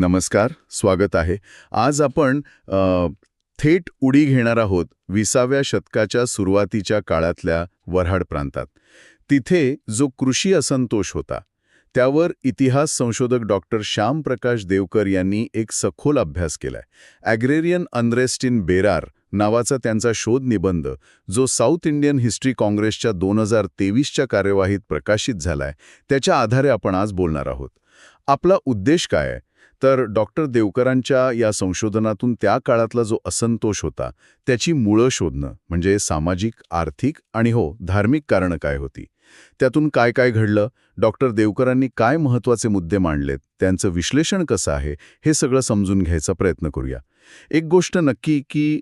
नमस्कार स्वागत आहे. आज आपण थेट उडी घेणार आहोत विसाव्या शतकाच्या सुरुवातीच्या काळातल्या वऱ्हाड प्रांतात. तिथे जो कृषी असंतोष होता त्यावर इतिहास संशोधक डॉक्टर श्याम प्रकाश देवकर यांनी एक सखोल अभ्यास केलाय. ॲग्रेरियन अनरेस्ट इन बेरार नावाचा त्यांचा शोध निबंध जो साऊथ इंडियन हिस्ट्री काँग्रेसच्या दोन हजार तेवीसच्या कार्यवाहीत प्रकाशित झालाय त्याच्या आधारे आपण आज बोलणार आहोत. आपला उद्देश काय आहे? तर डॉक्टर देवकरांच्या या संशोधनातून त्या काळातला जो असंतोष होता त्याची मुळं शोधणं म्हणजे सामाजिक आर्थिक आणि हो धार्मिक कारणं काय होती? त्यातून काय काय घडलं? डॉक्टर देवकरांनी काय महत्त्वाचे मुद्दे मांडलेत? त्यांचं विश्लेषण कसं आहे? हे सगळं समजून घ्यायचा प्रयत्न करूया. एक गोष्ट नक्की की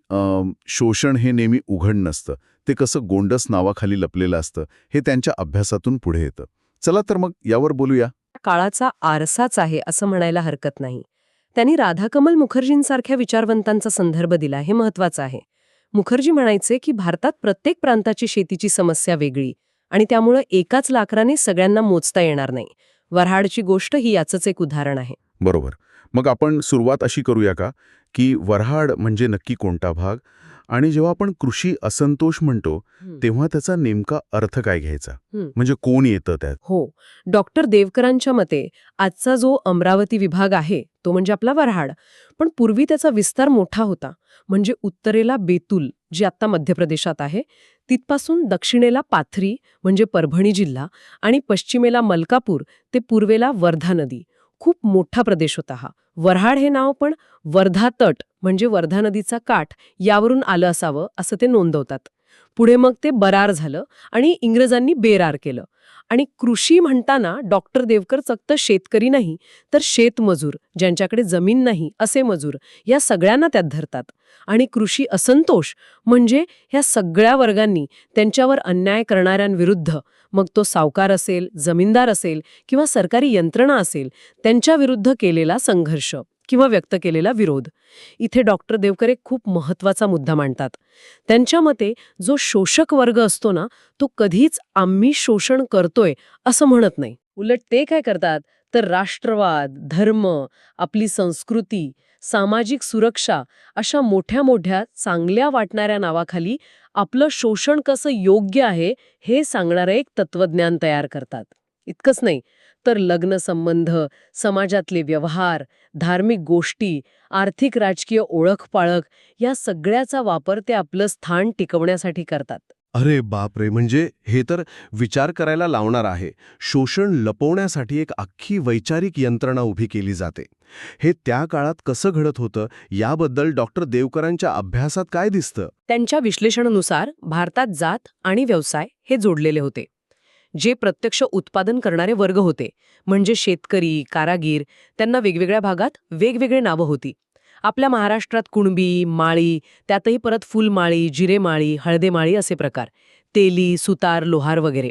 शोषण हे नेहमी उघड नसतं. ते कसं गोंडस नावाखाली लपलेलं असतं हे त्यांच्या अभ्यासातून पुढे येतं. चला तर मग यावर बोलूया. काळाचा आरसाच आहे असं म्हणायला हरकत नाही. त्यांनी राधाकमल मुखर्जींसारख्या विचारवंतांचा संदर्भ दिला हे महत्वाचं आहे. मुखर्जी म्हणायचे की भारतात प्रत्येक प्रांताची शेतीची समस्या वेगळी आणि त्यामुळं एकाच लाकराने सगळ्यांना मोजता येणार नाही. वऱ्हाडची गोष्ट ही याचंच एक उदाहरण आहे. बरोबर. मग आपण सुरुवात अशी करूया का? की वऱ्हाड म्हणजे नक्की कोणता भाग? आणि जेव्हा आपण कृषी असंतोष म्हणतो तेव्हा त्याचा नेमका अर्थ काय घ्यायचा. म्हणजे कोण येतं त्यात? हो. डॉक्टर देवकरांच्या मते आजचा जो अमरावती विभाग आहे तो म्हणजे आपला वऱ्हाड. पण पूर्वी त्याचा विस्तार मोठा होता. म्हणजे उत्तरेला बेतूल जी आत्ता मध्य प्रदेशात आहे तिथपासून दक्षिणेला पाथरी म्हणजे परभणी जिल्हा आणि पश्चिमेला मलकापूर ते पूर्वेला वर्धा नदी. खूप मोठा प्रदेश होता हा. वऱ्हाड हे नाव पण वर्धा तट म्हणजे वर्धा नदीचा काठ यावरून आलं असावं असं ते नोंदवतात. पुढे मग ते बरार झालं आणि इंग्रजांनी बेरार केलं. आणि कृषी म्हणताना डॉक्टर देवकर फक्त शेतकरी नाही तर शेतमजूर ज्यांच्याकडे जमीन नाही असे मजूर या सगळ्यांना त्यात धरतात. आणि कृषी असंतोष म्हणजे ह्या सगळ्या वर्गांनी त्यांच्यावर अन्याय करणाऱ्यांविरुद्ध मग तो सावकार असेल जमीनदार असेल किंवा सरकारी यंत्रणा असेल त्यांच्या विरुद्ध केलेला संघर्ष किंवा व्यक्त केलेला विरोध. इथे डॉक्टर देवकरे खूप महत्त्वाचा मुद्दा मांडतात. त्यांच्या मते जो शोषक वर्ग असतो ना तो कधीच आम्ही शोषण करतोय असं म्हणत नाही. उलट ते काय करतात? तर राष्ट्रवाद धर्म आपली संस्कृती सामाजिक सुरक्षा अशा मोठ्या मोठ्या चांगल्या वाटणाऱ्या नावाखाली आपलं शोषण कसं योग्य आहे हे सांगणारं एक तत्वज्ञान तयार करतात. इतकंच नाही तर लग्न संबंध समाजातले व्यवहार धार्मिक गोष्टी आर्थिक राजकीय ओळख पाळख या सगळ्याचा वापर ते आपलं स्थान टिकवण्यासाठी करतात. अरे बापरे म्हणजे हे तर विचार करायला लावणार आहे. शोषण लपवण्यासाठी एक अख्खी वैचारिक यंत्रणा उभी केली जाते. हे त्या काळात कसं घडत होतं याबद्दल डॉक्टर देवकरांच्या अभ्यासात काय दिसतं? त्यांच्या विश्लेषणानुसार भारतात जात आणि व्यवसाय हे जोडलेले होते. जे प्रत्यक्ष उत्पादन करणारे वर्ग होते म्हणजे शेतकरी कारागीर त्यांना वेगवेगळ्या भागात वेगवेगळे नावं होती. आपल्या महाराष्ट्रात कुणबी माळी त्यातही परत फुलमाळी जिरेमाळी हळदेमाळी असे प्रकार. तेली सुतार लोहार वगैरे.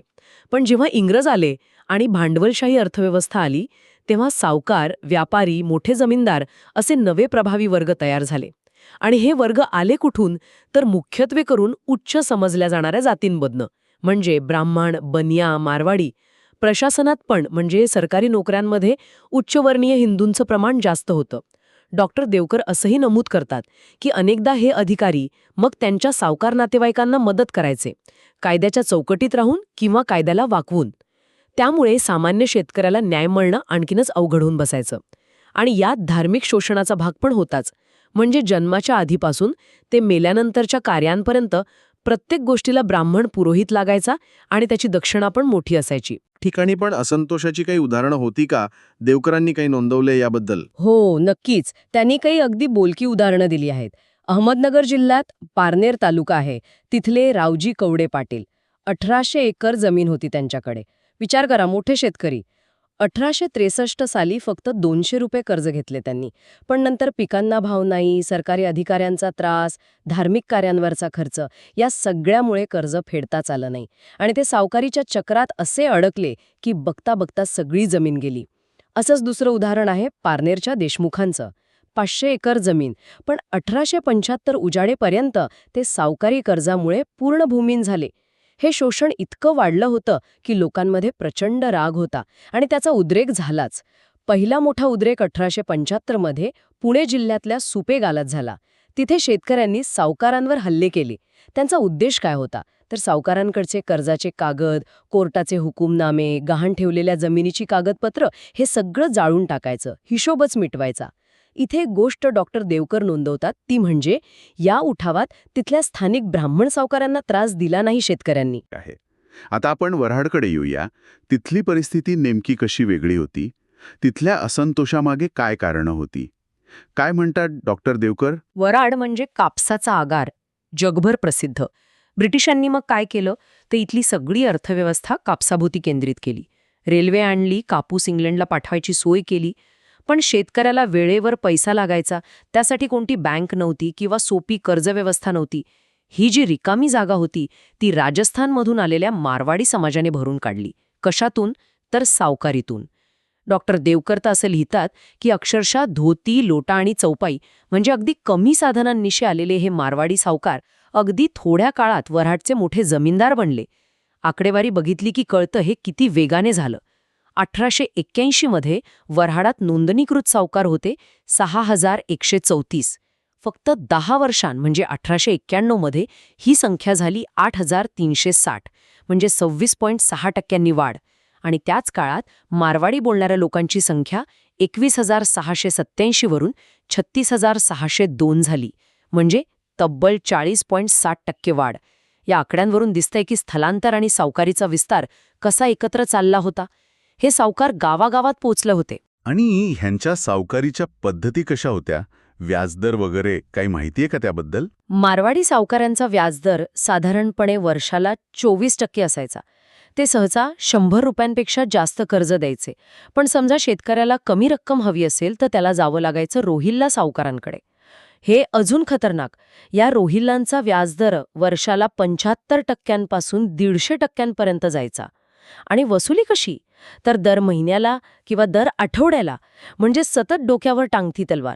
पण जेव्हा इंग्रज आले आणि भांडवलशाही अर्थव्यवस्था आली तेव्हा सावकार व्यापारी मोठे जमीनदार असे नवे प्रभावी वर्ग तयार झाले. आणि हे वर्ग आले कुठून? तर मुख्यत्वे करून उच्च समजल्या जाणाऱ्या जातींमधनं. म्हणजे ब्राह्मण बनिया मारवाडी. प्रशासनात पण म्हणजे सरकारी नोकऱ्यांमध्ये उच्चवर्णीय हिंदूंचं प्रमाण जास्त होतं. डॉक्टर देवकर असंही नमूद करतात की अनेकदा हे अधिकारी मग त्यांच्या सावकार नातेवाईकांना मदत करायचे कायद्याच्या चौकटीत राहून किंवा कायद्याला वाकवून. त्यामुळे सामान्य शेतकऱ्याला न्याय मिळणं आणखीनच अवघड होऊन बसायचं. आणि यात धार्मिक शोषणाचा भाग पण होताच. म्हणजे जन्माच्या आधीपासून ते मेल्यानंतरच्या कार्यांपर्यंत प्रत्येक गोष्टीला ब्राह्मण पुरोहित लागायचा आणि त्याची दक्षिणा पण मोठी असायची. ठिकाणी पण असंतोषाची काही उदाहरणं होती का? देवकरांनी काही नोंदवले याबद्दल? हो नक्कीच. त्यांनी काही अगदी बोलकी उदाहरणं दिली आहेत. अहमदनगर जिल्ह्यात पारनेर तालुका आहे. तिथले रावजी कवडे पाटील. अठराशे एकर जमीन होती त्यांच्याकडे. विचार करा मोठे शेतकरी. अठराशे त्रेसष्ट साली फक्त दोनशे रुपये कर्ज घेतले त्यांनी. पण नंतर पिकांना भाव नाही सरकारी अधिकाऱ्यांचा त्रास धार्मिक कार्यांवरचा खर्च या सगळ्यामुळे कर्ज फेडताच आलं नाही. आणि ते सावकारीच्या चक्रात असे अडकले की बघता बघता सगळी जमीन गेली. असंच दुसरं उदाहरण आहे पारनेरच्या देशमुखांचं. पाचशे एकर जमीन पण अठराशे पंच्याहत्तर उजाडेपर्यंत ते सावकारी कर्जामुळे पूर्ण भूमीन झाले. हे शोषण इतकं वाढलं होतं की लोकांमध्ये प्रचंड राग होता आणि त्याचा उद्रेक झालाच. पहिला मोठा उद्रेक अठराशे पंच्याहत्तरमध्ये पुणे जिल्ह्यातल्या सुपे गालात झाला. तिथे शेतकऱ्यांनी सावकारांवर हल्ले केले. त्यांचा उद्देश काय होता? तर सावकारांकडचे कर्जाचे कागद कोर्टाचे हुकूमनामे गहाण ठेवलेल्या जमिनीची कागदपत्र हे सगळं जाळून टाकायचं हिशोबच मिटवायचा. इथे एक गोष्ट डॉक्टर देवकर नोंदवतात. ती म्हणजे या उठावात तिथल्या स्थानिक ब्राह्मण सावकारांना त्रास दिला नाही शेतकऱ्यांनी. आहे. आता आपण वऱ्हाडकडे येऊया. तिथली परिस्थिती नेमकी कशी वेगळी होती? तिथल्या असंतोषामागे काय कारणं होती? काय म्हणतात डॉक्टर देवकर? वराड म्हणजे कापसाचा आगार. जगभर प्रसिद्ध. ब्रिटिशांनी मग काय केलं? तर इथली सगळी अर्थव्यवस्था कापसाभोवती केंद्रित केली. रेल्वे आणली कापूस इंग्लंडला पाठवायची सोय केली. पण शेतकऱ्याला वेळेवर पैसा लागायचा त्यासाठी कोणती बँक नव्हती किंवा सोपी कर्जव्यवस्था नव्हती. ही जी रिकामी जागा होती ती राजस्थानमधून आलेल्या मारवाडी समाजाने भरून काढली. कशातून? तर सावकारीतून. डॉक्टर देवकर तर असं लिहितात की अक्षरशः धोती लोटा आणि चौपाई म्हणजे अगदी कमी साधनांनिशी आलेले हे मारवाडी सावकार अगदी थोड्या काळात वऱ्हाडचे मोठे जमीनदार बनले. आकडेवारी बघितली की कळतं हे किती वेगाने झालं. अठराशे एक्क्याऐंशीमध्ये वऱ्हाडात नोंदणीकृत सावकार होते सहा हजार एकशे चौतीस. फक्त दहा वर्षां म्हणजे अठराशे एक्क्याण्णवमध्ये ही संख्या झाली आठ हजार तीनशे साठ म्हणजे सव्वीस पॉईंट सहा टक्क्यांनी वाढ. आणि त्याच काळात मारवाडी बोलणाऱ्या लोकांची संख्या एकवीस हजार सहाशे सत्त्याऐंशीवरून छत्तीस हजार सहाशे दोन झाली म्हणजे तब्बल चाळीस पॉईंट साठ टक्के वाढ. या आकड्यांवरून दिसतंय की स्थलांतर आणि सावकारीचा विस्तार कसा एकत्र चालला होता? हे सावकार गावागावात पोचले होते. आणि ह्यांच्या सावकारीच्या पद्धती कशा होत्या? व्याजदर वगैरे काही माहिती आहे का त्याबद्दल? मारवाडी सावकारांचा व्याजदर साधारणपणे वर्षाला चोवीस टक्के असायचा. ते सहसा शंभर रुपयांपेक्षा जास्त कर्ज द्यायचे. पण समजा शेतकऱ्याला कमी रक्कम हवी असेल तर त्याला जावं लागायचं रोहिल्ला सावकारांकडे. हे अजून खतरनाक. या रोहिल्लांचा व्याजदर वर्षाला पंच्याहत्तर टक्क्यांपासून दीडशे टक्क्यांपर्यंत जायचा. आणि वसुली कशी? तर दर महिन्याला किंवा दर आठवड्याला म्हणजे सतत डोक्यावर टांगती तलवार.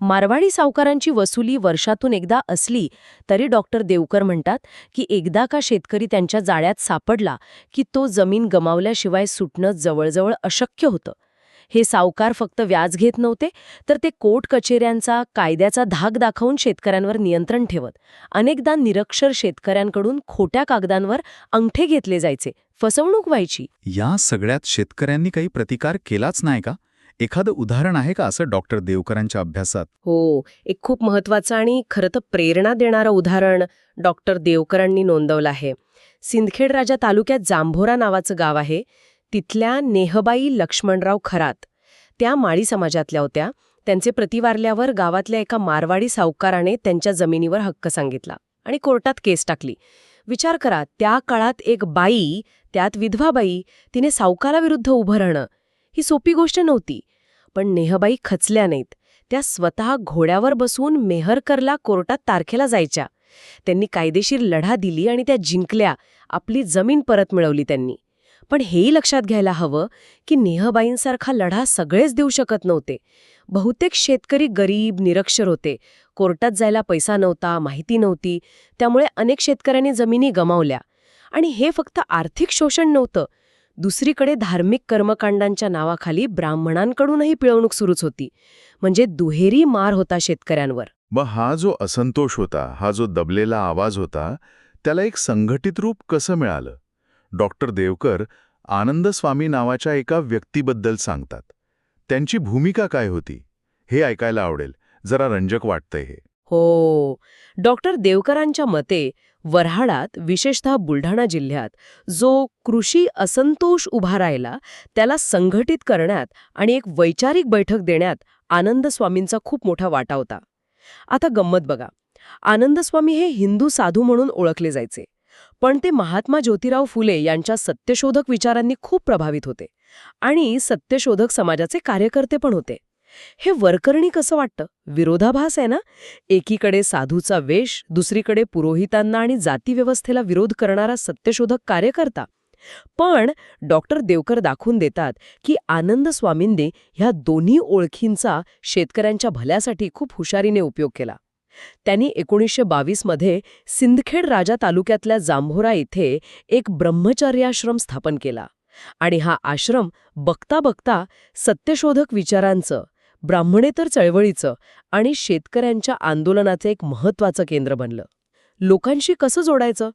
मारवाडी सावकारांची वसुली वर्षातून एकदा असली तरी डॉक्टर देवकर म्हणतात की एकदा का शेतकरी त्यांच्या जाळ्यात सापडला की तो जमीन गमावल्याशिवाय सुटणं जवळजवळ अशक्य होतं. हे सावकार फक्त व्याज घेत नव्हते तर ते कोर्ट कचेऱ्यांचा कायद्याचा धाक दाखवून शेतकऱ्यांवर नियंत्रण ठेवत. अनेकदा निरक्षर शेतकऱ्यांकडून खोट्या कागदांवर अंगठे घेतले जायचे. फसवणूक व्हायची. या सगळ्यात शेतकऱ्यांनी काही प्रतिकार केलाच नाही का? एखादं उदाहरण आहे का असं डॉक्टर देवकरांच्या अभ्यासात? हो एक खूप महत्वाचं आणि खरं तर प्रेरणा देणारं उदाहरण डॉक्टर देवकरांनी नोंदवलं आहे. सिंदखेड राजा तालुक्यात जांभोरा नावाचं गाव आहे. तिथल्या नेहबाई लक्ष्मणराव खरात. त्या माळी समाजातल्या होत्या. त्यांचे प्रतिवारल्यावर गावातल्या एका मारवाडी सावकाराने त्यांच्या जमिनीवर हक्क सांगितला आणि कोर्टात केस टाकली. विचार करा त्या काळात एक बाई त्यात विधवा बाई तिने सावकाराविरुद्ध उभं राहणं ही सोपी गोष्ट नव्हती. पण नेहबाई खचल्या नाहीत. त्या स्वतः घोड्यावर बसून मेहरकरला कोर्टात तारखेला जायच्या. त्यांनी कायदेशीर लढा दिली आणि त्या जिंकल्या. आपली जमीन परत मिळवली त्यांनी. पण हेही लक्षात घ्यायला हवं की नेहबाईंसारखा लढा सगळेच देऊ शकत नव्हते. बहुतेक शेतकरी गरीब निरक्षर होते. कोर्टात जायला पैसा नव्हता माहिती नव्हती. त्यामुळे अनेक शेतकऱ्यांनी जमिनी गमावल्या. आणि हे फक्त आर्थिक शोषण नव्हतं. दुसरीकडे धार्मिक कर्मकांडांच्या नावाखाली ब्राह्मणांकडूनही पिळवणूक सुरूच होती. म्हणजे दुहेरी मार होता शेतकऱ्यांवर. मग हा जो असंतोष होता हा जो दबलेला आवाज होता त्याला एक संघटित रूप कसं मिळालं? डॉक्टर देवकर आनंद स्वामी नावाच्या एका व्यक्तीबद्दल सांगतात. त्यांची भूमिका काय होती? हे ऐकायला आवडेल. जरा रंजक वाटतंय हे. हो. डॉक्टर देवकरांच्या मते वऱ्हाडात विशेषतः बुलढाणा जिल्ह्यात जो कृषी असंतोष उभा राहिला त्याला संघटित करण्यात आणि एक वैचारिक बैठक देण्यात आनंद स्वामींचा खूप मोठा वाटा होता. आता गंमत बघा. आनंदस्वामी हे हिंदू साधू म्हणून ओळखले जायचे. पण ते महात्मा ज्योतिराव फुले यांच्या सत्यशोधक विचारांनी खूप प्रभावित होते आणि सत्यशोधक समाजाचे कार्यकर्ते पण होते. हे वरकरणी कसं वाटतं? विरोधाभास आहे ना? एकीकडे साधूचा वेश दुसरीकडे पुरोहितांना आणि जातीव्यवस्थेला विरोध करणारा सत्यशोधक कार्यकर्ता. पण डॉक्टर देवकर दाखवून देतात की आनंद स्वामींनी ह्या दोन्ही ओळखींचा शेतकऱ्यांच्या भल्यासाठी खूप हुशारीने उपयोग केला. त्यांनी एकोणीसशे बावीसमध्ये सिंदखेड राजा तालुक्यातल्या जांभोरा इथे एक ब्रह्मचर्याश्रम स्थापन केला. आणि हा आश्रम बघता बघता सत्यशोधक विचारांचं ब्राह्मणेतर चळवळीचं आणि शेतकऱ्यांच्या आंदोलनाचं एक महत्त्वाचं केंद्र बनलं. लोकांशी कसं जोडायचं?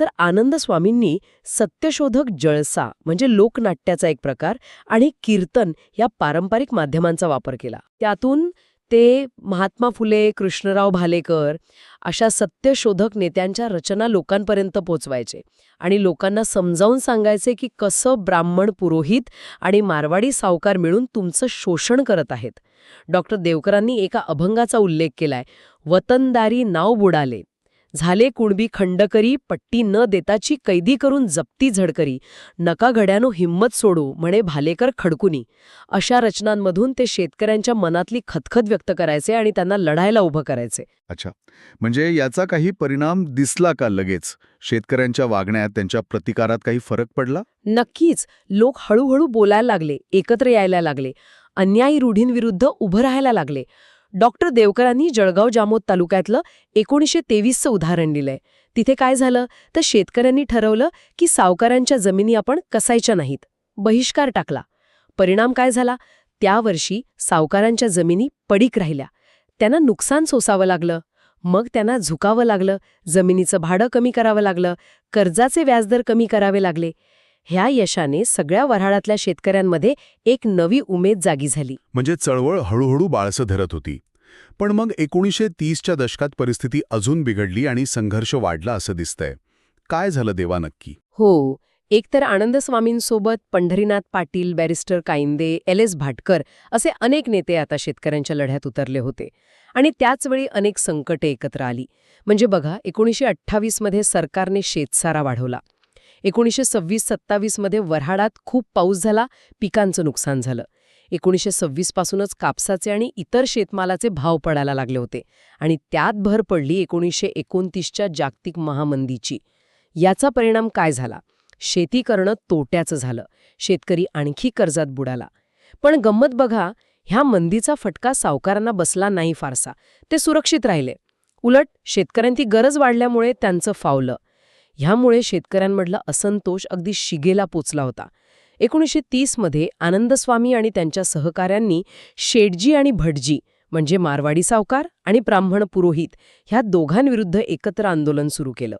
तर आनंद स्वामींनी सत्यशोधक जळसा म्हणजे लोकनाट्याचा एक प्रकार आणि कीर्तन या पारंपरिक माध्यमांचा वापर केला. त्यातून ते महात्मा फुले कृष्णराव भालेकर अशा सत्यशोधक नेत्यांच्या रचना लोकांपर्यंत पोचवायचे आणि लोकांना समजावून सांगायचे की कसं ब्राह्मण पुरोहित आणि मारवाडी सावकार मिळून तुमचं शोषण करत आहेत. डॉक्टर देवकरांनी एका अभंगाचा उल्लेख केलाय वतनदारी नाव बुडाले. झाले कुणबी खंडकरी पट्टी न देताची कैदी करून जप्ती झडकरी. नका घड्यानो हिंमत सोडू म्हणे भालेकर खडकुनी. अशा रचनांमधून ते शेतकऱ्यांच्या मनातली खतखत व्यक्त करायचे आणि त्यांना लढायला उभं करायचे. अच्छा. म्हणजे याचा काही परिणाम दिसला का लगेच? शेतकऱ्यांच्या वागण्यात त्यांच्या प्रतिकारात काही फरक पडला? नक्कीच. लोक हळूहळू बोलायला लागले एकत्र यायला लागले. अन्यायी रूढींविरुद्ध उभं राहायला लागले. डॉक्टर देवकरांनी जळगाव जामोद तालुक्यातलं एकोणीसशे तेवीसचं उदाहरण दिलंय तिथे काय झालं? तर शेतकऱ्यांनी ठरवलं की सावकारांच्या जमिनी आपण कसायच्या नाहीत. बहिष्कार टाकला. परिणाम काय झाला? त्या वर्षी सावकारांच्या जमिनी पडीक राहिल्या. त्यांना नुकसान सोसावं लागलं. मग त्यांना झुकावं लागलं. जमिनीचं भाडं कमी करावं लागलं. कर्जाचे व्याजदर कमी करावे लागले. ह्या यशाने सगळ्या वऱ्हाडातल्या शेतकऱ्यांमध्ये एक नवी उमेद जागी झाली. म्हणजे चळवळ हळूहळू बाळसं धरत होती. पण मग एकोणीसशे तीसच्या दशकात परिस्थिती अजून बिघडली आणि संघर्ष वाढला असं दिसतंय. काय झालं देवा नक्की? हो एकतर Anand स्वामींसोबत Pandharinath Patil barrister Kainde L S Bhatkar असे अनेक नेते आता शेतकऱ्यांच्या लढ्यात उतरले होते. आणि त्याचवेळी अनेक संकटे एकत्र आली. म्हणजे बघा एकोणीसशे अठ्ठावीसमध्ये सरकारने शेतसारा वाढवला. एकोणीसशे सव्वीस सत्तावीसमध्ये वऱ्हाडात खूप पाऊस झाला पिकांचं नुकसान झालं. एकोणीसशे सव्वीस पासूनच कापसाचे आणि इतर शेतमालाचे भाव पडायला लागले होते आणि त्यात भर पडली एकोणीसशे एकोणतीसच्या जागतिक महामंदीची. याचा परिणाम काय झाला? शेती करणं तोट्याचं झालं. शेतकरी आणखी कर्जात बुडाला. पण गंमत बघा ह्या मंदीचा फटका सावकारांना बसला नाही फारसा. ते सुरक्षित राहिले. उलट शेतकऱ्यांची गरज वाढल्यामुळे त्यांचं फावलं. ह्यामुळे शेतकऱ्यांमधला असंतोष अगदी शिगेला पोचला होता. एकोणीसशे तीसमध्ये आनंदस्वामी आणि त्यांच्या सहकाऱ्यांनी शेटजी आणि भटजी म्हणजे मारवाडी सावकार आणि ब्राह्मण पुरोहित ह्या दोघांविरुद्ध एकत्र आंदोलन सुरू केलं.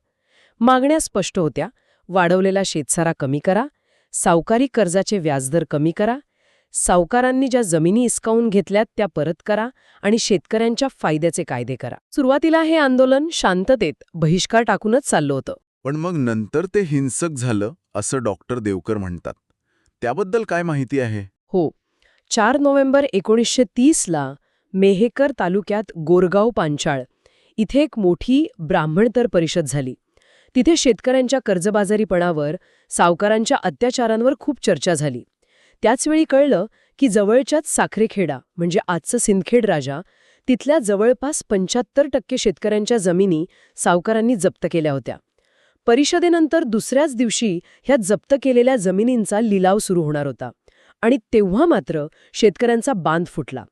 मागण्या स्पष्ट होत्या. वाढवलेला शेतसारा कमी करा. सावकारी कर्जाचे व्याजदर कमी करा. सावकारांनी ज्या जमिनी इसकावून घेतल्यात त्या परत करा आणि शेतकऱ्यांच्या फायद्याचे कायदे करा. सुरुवातीला हे आंदोलन शांततेत बहिष्कार टाकूनच चाललं होतं. पण मग नंतर ते हिंसक झालं असं डॉक्टर देवकर म्हणतात. त्याबद्दल काय माहिती आहे? हो. चार नोव्हेंबर एकोणीसशे तीसला मेहेकर तालुक्यात गोरगाव पांचाळ इथे एक मोठी ब्राह्मणतर परिषद झाली. तिथे शेतकऱ्यांच्या कर्जबाजारीपणावर सावकारांच्या अत्याचारांवर खूप चर्चा झाली. त्याचवेळी कळलं की जवळच्याच साखरेखेडा म्हणजे आजचं सिंदखेड राजा तिथल्या जवळपास पंच्याहत्तर टक्के शेतकऱ्यांच्या जमिनी सावकारांनी जप्त केल्या होत्या. परिषदेनंतर दुसऱ्याच दिवशी ह्या जप्त केलेल्या जमिनींचा लिलाव सुरू होणार होता आणि तेव्हा मात्र शेतकऱ्यांचा बांध फुटला.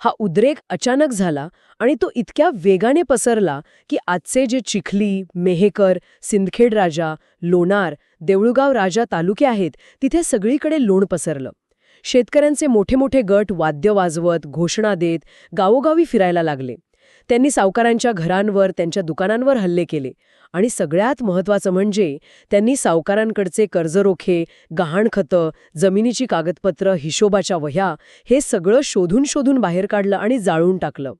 हा उद्रेक अचानक झाला आणि तो इतक्या वेगाने पसरला की आजचे जे चिखली मेहेकर सिंदखेड राजा लोणार देऊळगाव राजा तालुके आहेत तिथे सगळीकडे लोण पसरलं. शेतकऱ्यांचे मोठे मोठे गट वाद्य वाजवत घोषणा देत गावोगावी फिरायला लागले. त्यांनी सावकारांच्या घरांवर त्यांच्या दुकानांवर हल्ले केले. आणि सगळ्यात महत्त्वाचं म्हणजे त्यांनी सावकारांकडचे कर्जरोखे गहाणखतं जमिनीची कागदपत्र हिशोबाच्या वह्या हे सगळं शोधून शोधून बाहेर काढलं आणि जाळून टाकलं.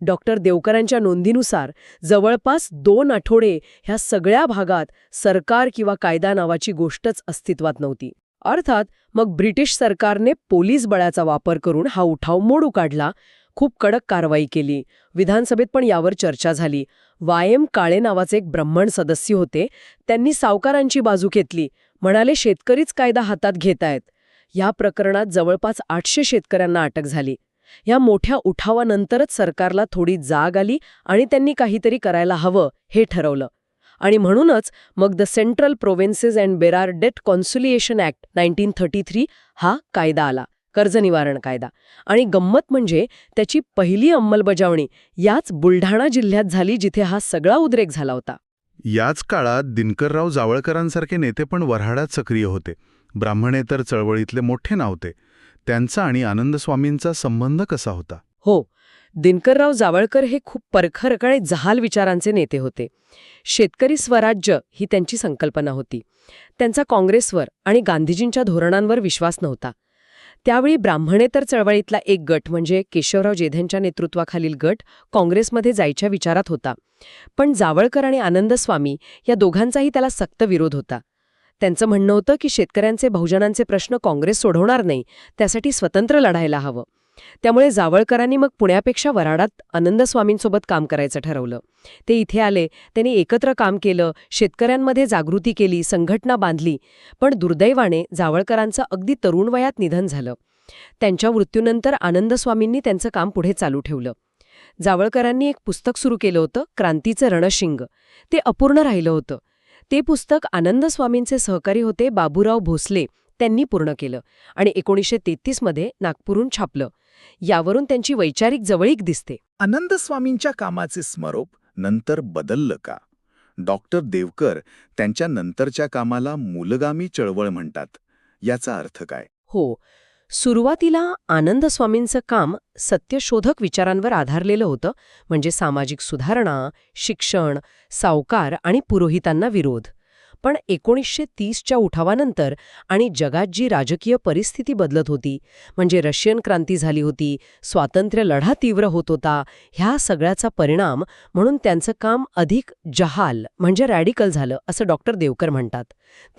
डॉक्टर देवकरांच्या नोंदीनुसार जवळपास दोन आठवडे ह्या सगळ्या भागात सरकार किंवा कायदा नावाची गोष्टच अस्तित्वात नव्हती. अर्थात मग ब्रिटिश सरकारने पोलीस बळाचा वापर करून हा उठाव मोडू काढला खूप कडक कारवाई केली. विधानसभेत पण यावर चर्चा झाली. वायम काळे नावाचे एक ब्राह्मण सदस्य होते. त्यांनी सावकारांची बाजू घेतली. म्हणाले शेतकरीच कायदा हातात घेतायत या प्रकरणात जवळपास आठशे शेतकऱ्यांना अटक झाली. या मोठ्या उठावानंतरच सरकारला थोडी जाग आली आणि त्यांनी काहीतरी करायला हवं हे ठरवलं. आणि म्हणूनच मग the Central Provinces and Berar Debt Conciliation Act nineteen thirty three हा कायदा आला. कर्ज निवारण कायदा. आणि गंमत म्हणजे त्याची पहिली अंमलबजावणी याच बुलढाणा जिल्ह्यात झाली जिथे हा सगळा उद्रेक झाला होता. याच काळात दिनकरराव जावळकरांसारखे नेते पण वऱ्हाडात सक्रिय होते. ब्राह्मणेतर चळवळीतले मोठे नावते त्यांचा आणि आनंदस्वामींचा संबंध कसा होता? हो दिनकरराव जावळकर हे खूप परखर आणि जहाल विचारांचे नेते होते. शेतकरी स्वराज्य ही त्यांची संकल्पना होती. त्यांचा काँग्रेसवर आणि गांधीजींच्या धोरणांवर विश्वास नव्हता. त्यावेळी ब्राह्मणेतर चळवळीतला एक गट म्हणजे केशवराव जेधेंच्या नेतृत्वाखालील गट काँग्रेसमध्ये जायच्या विचारात होता. पण जावळकर आणि आनंदस्वामी या दोघांचाही त्याला सक्त विरोध होता. त्यांचं म्हणणं होतं की शेतकऱ्यांचे बहुजनांचे प्रश्न काँग्रेस सोडवणार नाही त्यासाठी स्वतंत्र लढायला हवं. त्यामुळे जावळकरांनी मग पुण्यापेक्षा वराडात आनंदस्वामींसोबत काम करायचं ठरवलं. ते इथे आले त्यांनी एकत्र काम केलं शेतकऱ्यांमध्ये जागृती केली संघटना बांधली पण दुर्दैवाने जावळकरांचं अगदी तरुण वयात निधन झालं. त्यांच्या मृत्यूनंतर आनंदस्वामींनी त्यांचं काम पुढे चालू ठेवलं. जावळकरांनी एक पुस्तक सुरू केलं होतं क्रांतीचं रणशिंग. ते अपूर्ण राहिलं होतं. ते पुस्तक आनंदस्वामींचे सहकारी होते बाबूराव भोसले त्यांनी पूर्ण केलं आणि एकोणीसशे तेहतीसमध्ये नागपूरहून छापलं. यावरून त्यांची वैचारिक जवळीक दिसते. आनंद स्वामींच्या कामाचे स्मरूप नंतर बदललं का? डॉक्टर देवकर त्यांच्या नंतरच्या कामाला मूलगामी चळवळ म्हणतात. याचा अर्थ काय? हो सुरुवातीला आनंद स्वामींचं काम सत्यशोधक विचारांवर आधारलेलं होतं म्हणजे सामाजिक सुधारणा शिक्षण सावकार आणि पुरोहितांना विरोध. पण एकोणीसशे तीसच्या उठावानंतर आणि जगात जी राजकीय परिस्थिती बदलत होती म्हणजे रशियन क्रांती झाली होती स्वातंत्र्य लढा तीव्र होत होता ह्या सगळ्याचा परिणाम म्हणून त्यांचं काम अधिक जहाल म्हणजे रॅडिकल झालं असं डॉक्टर देवकर म्हणतात.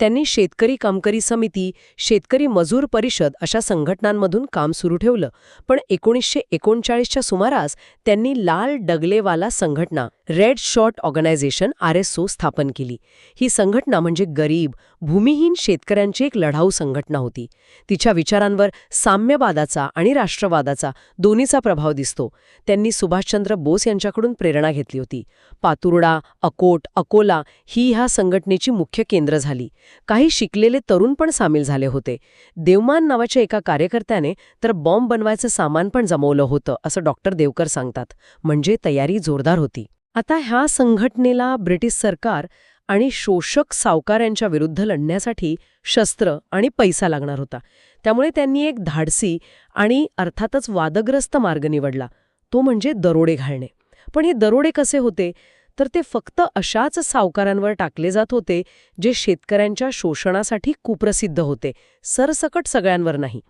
त्यांनी शेतकरी कामकरी समिती शेतकरी मजूर परिषद अशा संघटनांमधून काम सुरू ठेवलं. पण एकोणीसशे एकोणचाळीसच्या सुमारास त्यांनी लाल डगलेवाला संघटना red shirt organisation R S O स्थापन केली. ही संघटना म्हणजे गरीब भूमिहीन शेतकऱ्यांची एक लढाऊ संघटना होती. तिच्या विचारांवर साम्यवादाचा आणि राष्ट्रवादाचा दोन्हीचा प्रभाव दिसतो. त्यांनी सुभाषचंद्र बोस यांच्याकडून प्रेरणा घेतली होती. पातुर्डा अकोट अकोला ही ह्या संघटनेची मुख्य केंद्र झाली. काही शिकलेले तरुण पण सामील झाले होते. देवमान नावाच्या एका कार्यकर्त्याने तर बॉम्ब बनवायचं सामान पण जमवलं होतं असं डॉक्टर देवकर सांगतात. म्हणजे तयारी जोरदार होती. आता ह्या संघटनेला ब्रिटिश सरकार आणि शोषक सावकाऱ्यांच्या विरुद्ध लढण्यासाठी शस्त्र आणि पैसा लागणार होता. त्यामुळे त्यांनी एक धाडसी आणि अर्थातच वादग्रस्त मार्ग निवडला. तो म्हणजे दरोडे घालणे. पण हे दरोडे कसे होते? तर ते फक्त अशाच सावकारांवर टाकले जात होते जे शेतकऱ्यांच्या शोषणासाठी कुप्रसिद्ध होते सरसकट सगळ्यांवर नाही.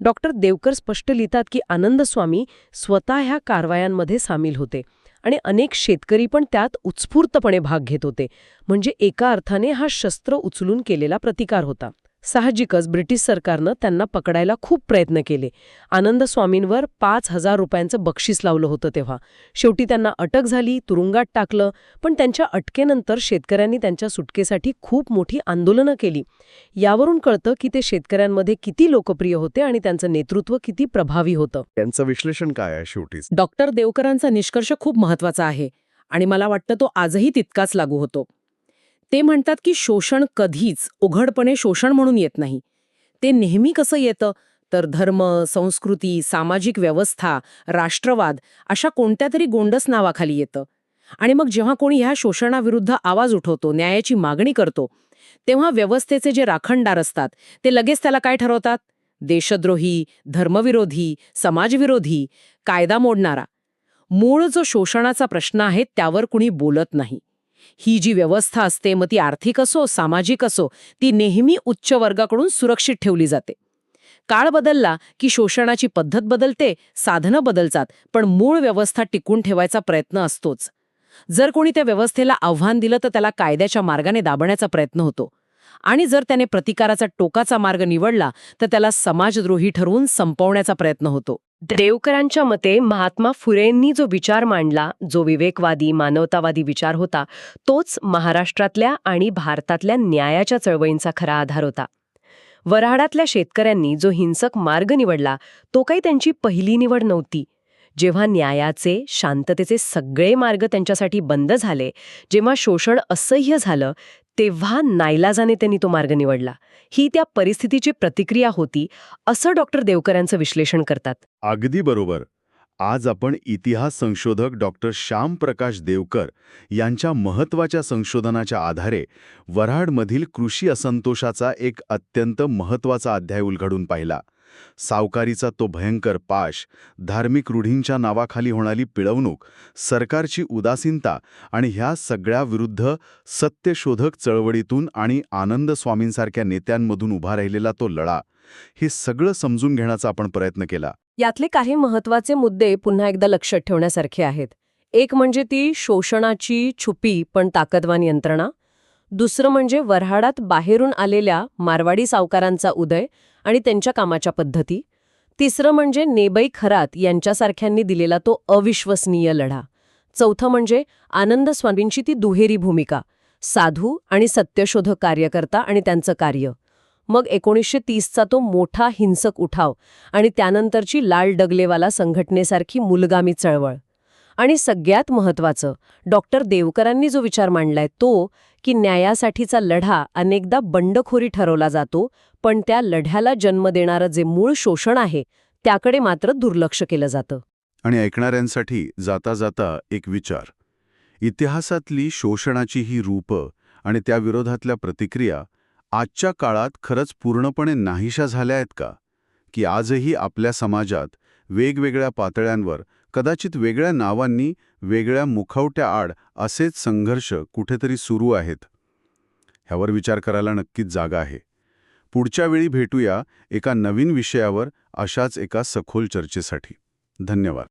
डॉक्टर देवकर स्पष्ट लिहितात की आनंदस्वामी स्वतः ह्या कारवायांमध्ये सामील होते आणि अनेक शेतकरी पण त्यात उत्स्फूर्तपणे भाग घेत होते म्हणजे एका अर्थाने हा शस्त्र उचलून केलेला प्रतिकार होता. साहजिकच ब्रिटिश सरकारनं त्यांना पकडायला खूप प्रयत्न केले. आनंद स्वामींवर पाच हजार रुपयांचं बक्षीस लावलं होतं तेव्हा. शेवटी त्यांना अटक झाली तुरुंगात टाकलं पण त्यांच्या अटकेनंतर शेतकऱ्यांनी त्यांच्या सुटकेसाठी खूप मोठी आंदोलनं केली. यावरून कळतं की ते शेतकऱ्यांमध्ये किती लोकप्रिय होते आणि त्यांचं नेतृत्व किती प्रभावी होतं. त्यांचं विश्लेषण काय आहे शेवटीच डॉक्टर देवकरांचा निष्कर्ष खूप महत्त्वाचा आहे आणि मला वाटतं तो आजही तितकाच लागू होतो. ते म्हणतात की शोषण कधीच उघडपणे शोषण म्हणून येत नाही. ते नेहमी कसं येतं? तर धर्म संस्कृती सामाजिक व्यवस्था राष्ट्रवाद अशा कोणत्या तरी गोंडस नावाखाली येतं. आणि मग जेव्हा कोणी ह्या शोषणाविरुद्ध आवाज उठवतो न्यायाची मागणी करतो तेव्हा व्यवस्थेचे जे राखणदार असतात ते लगेच त्याला काय ठरवतात? देशद्रोही धर्मविरोधी समाजविरोधी कायदा मोडणारा. मूळ जो शोषणाचा प्रश्न आहे त्यावर कुणी बोलत नाही. ही जी व्यवस्था असते मग ती आर्थिक असो सामाजिक असो ती नेहमी उच्च वर्गाकडून सुरक्षित ठेवली जाते. काळ बदलला की शोषणाची पद्धत बदलते साधनं बदलतात पण मूळ व्यवस्था टिकून ठेवायचा प्रयत्न असतोच. जर कोणी त्या व्यवस्थेला आव्हान दिलं तर त्याला कायद्याच्या मार्गाने दाबण्याचा प्रयत्न होतो. आणि जर त्याने प्रतिकाराचा टोकाचा मार्ग निवडला तर त्याला समाजद्रोही ठरवून संपवण्याचा प्रयत्न होतो. देवकरांच्या मते महात्मा फुरेंनी जो विचार मांडला जो विवेकवादी मानवतावादी विचार होता तोच महाराष्ट्रातल्या आणि भारतातल्या न्यायाच्या चळवळींचा खरा आधार होता. वऱ्हाडातल्या शेतकऱ्यांनी जो हिंसक मार्ग निवडला तो काही त्यांची पहिली निवड नव्हती. जेव्हा न्यायाचे शांततेचे सगळे मार्ग त्यांच्यासाठी बंद झाले जेव्हा शोषण असह्य झालं तेव्हा नाईलाजाने त्यांनी तो मार्ग निवडला. ही त्या परिस्थितीची प्रतिक्रिया होती असं डॉक्टर देवकरांचं विश्लेषण करतात. अगदी बरोबर. आज आपण इतिहास संशोधक डॉक्टर श्यामप्रकाश देवकर यांच्या महत्त्वाच्या संशोधनाच्या आधारे वऱ्हाडमधील कृषी असंतोषाचा एक अत्यंत महत्त्वाचा अध्याय उलघडून पाहिला. सावकारीचा तो भयंकर पाश धार्मिक रूढींच्या नावाखाली होणारी पिळवणूक सरकारची उदासीनता आणि ह्या सगळ्या विरुद्ध सत्यशोधक चळवळीतून आणि आनंद स्वामींसारख्या नेत्यांमधून उभा राहिलेला तो लढा हे सगळं समजून घेण्याचा आपण प्रयत्न केला. यातले काही महत्त्वाचे मुद्दे पुन्हा एकदा लक्षात ठेवण्यासारखे आहेत. एक म्हणजे ती शोषणाची छुपी पण ताकदवान यंत्रणा दुसरं म्हणजे वऱ्हाडात बाहेरून आलेल्या मारवाडी सावकारांचा उदय आणि त्यांच्या कामाच्या पद्धती. तिसरं म्हणजे नेबई खरात यांच्यासारख्यांनी दिलेला तो अविश्वसनीय लढा. चौथं म्हणजे आनंद स्वामींची ती दुहेरी भूमिका साधू आणि सत्यशोधक कार्यकर्ता आणि त्यांचं कार्य. मग एकोणीसशे तीसचा तो मोठा हिंसक उठाव आणि त्यानंतरची लाल डगलेवाला संघटनेसारखी मुलगामी चळवळ. आणि सगळ्यात महत्वाचं डॉक्टर देवकरांनी जो विचार मांडलाय तो की न्यायासाठीचा लढा अनेकदा बंडखोरी ठरवला जातो पण त्या लढ्याला जन्म देणारं जे मूळ शोषण आहे त्याकडे मात्र दुर्लक्ष केलं जातं. आणि ऐकणाऱ्यांसाठी जाता जाता एक विचार. इतिहासातली शोषणाची ही रूपं आणि त्या विरोधातल्या प्रतिक्रिया आजच्या काळात खरंच पूर्णपणे नाहीशा झाल्या आहेत का? की आजही आपल्या समाजात वेगवेगळ्या पातळ्यांवर कदाचित वेगळ्या नावांनी वेगळ्या मुखवट्या आड असेच संघर्ष कुठेतरी सुरू आहेत. ह्यावर विचार करायला नक्कीच जागा आहे. पुढच्या वेळी भेटूया एका नवीन विषयावर अशाच एका सखोल चर्चेसाठी. धन्यवाद.